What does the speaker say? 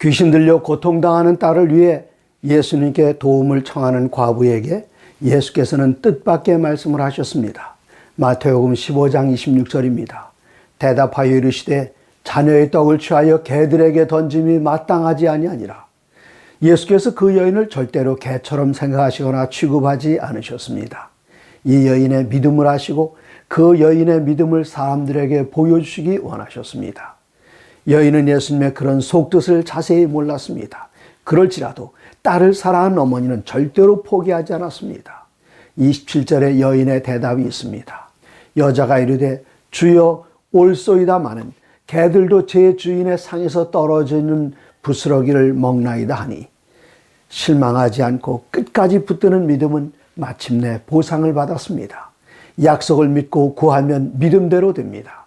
귀신 들려 고통당하는 딸을 위해 예수님께 도움을 청하는 과부에게 예수께서는 뜻밖의 말씀을 하셨습니다. 마태복음 15장 26절입니다. 대답하여 이르시되 자녀의 떡을 취하여 개들에게 던짐이 마땅하지 아니하니라. 예수께서 그 여인을 절대로 개처럼 생각하시거나 취급하지 않으셨습니다. 이 여인의 믿음을 아시고 그 여인의 믿음을 사람들에게 보여주시기 원하셨습니다. 여인은 예수님의 그런 속뜻을 자세히 몰랐습니다. 그럴지라도 딸을 사랑하는 어머니는 절대로 포기하지 않았습니다. 27절에 여인의 대답이 있습니다. 여자가 이르되 주여 올소이다마는 개들도 제 주인의 상에서 떨어지는 부스러기를 먹나이다 하니 실망하지 않고 끝까지 붙드는 믿음은 마침내 보상을 받았습니다. 약속을 믿고 구하면 믿음대로 됩니다.